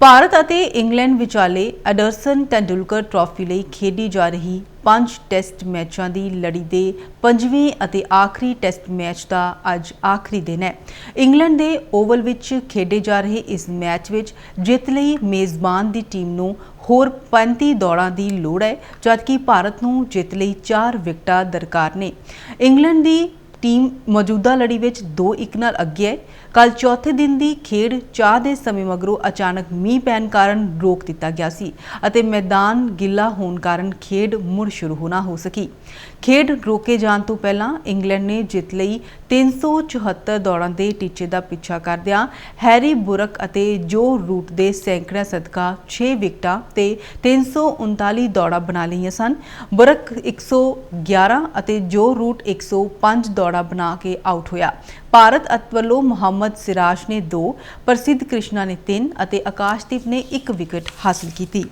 ਭਾਰਤ ਅਤੇ ਇੰਗਲੈਂਡ ਵਿਚਾਲੇ ਐਡਰਸਨ ਟੈਂਡੁਲਕਰ ਟਰਾਫੀ ਲਈ ਖੇਡੀ ਜਾ ਰਹੀ ਪੰਜ ਟੈਸਟ ਮੈਚਾਂ ਦੀ ਲੜੀ ਦੇ ਪੰਜਵੇਂ ਅਤੇ ਆਖਰੀ ਟੈਸਟ ਮੈਚ ਦਾ ਅੱਜ ਆਖਰੀ ਦਿਨ ਹੈ। ਇੰਗਲੈਂਡ ਦੇ ਓਵਲ ਵਿੱਚ ਖੇਡੇ ਜਾ ਰਹੇ ਇਸ ਮੈਚ ਵਿੱਚ ਜਿੱਤ ਲਈ ਮੇਜ਼ਬਾਨ ਦੀ ਟੀਮ ਨੂੰ ਹੋਰ 35 ਦੌੜਾਂ ਦੀ ਲੋੜ ਹੈ, ਜਦਕਿ ਭਾਰਤ ਨੂੰ ਜਿੱਤ ਲਈ 4 ਵਿਕਟਾਂ ਦਰਕਾਰ ਨੇ। ਇੰਗਲੈਂਡ ਦੀ ਟੀਮ ਮੌਜੂਦਾ ਲੜੀ ਵਿੱਚ 2-1 ਨਾਲ ਅੱਗੇ ਹੈ ਕੱਲ ਚੌਥੇ ਦਿਨ ਦੀ ਖੇਡ ਚਾਹ ਦੇ ਸਮੇਂ ਮਗਰੋਂ ਅਚਾਨਕ ਮੀਂਹ ਪੈਣ ਕਾਰਨ ਰੋਕ ਦਿੱਤਾ ਗਿਆ ਸੀ ਅਤੇ ਮੈਦਾਨ ਗਿੱਲਾ ਹੋਣ ਕਾਰਨ ਖੇਡ ਮੁੜ ਸ਼ੁਰੂ ਹੋਣਾ ਹੋ ਸਕੀ। ਖੇਡ ਰੋਕੇ ਜਾਣ ਤੋਂ ਪਹਿਲਾਂ ਇੰਗਲੈਂਡ ਨੇ ਜਿੱਤ ਲਈ 374 ਦੌੜਾਂ ਦੇ ਟੀਚੇ ਦਾ ਪਿੱਛਾ ਕਰਦਿਆਂ ਹੈਰੀ ਬੁਰਕ ਅਤੇ ਜੋ ਰੂਟ ਦੇ ਸੈਂਕੜਾ ਸਦਕਾ 6 ਵਿਕਟਾਂ ਤੇ 339 ਦੌੜਾਂ ਬਣਾ ਲਈਆਂ ਸਨ। ਬੁਰਕ 111 ਅਤੇ ਜੋ ਰੂਟ 105 ਦੌੜਾਂ ਬਣਾ ਕੇ ਆਊਟ ਹੋਇਆ। ਭਾਰਤ ਅਤ ਵੱਲੋਂ ਮੁਹੰਮਦ ਸਿਰਾਜ ਨੇ 2 ਪ੍ਰਸਿੱਧ ਕ੍ਰਿਸ਼ਨਾ ਨੇ 3 ਅਤੇ ਆਕਾਸ਼ਦੀਪ ਨੇ 1 ਵਿਕਟ ਹਾਸਲ ਕੀਤੀ।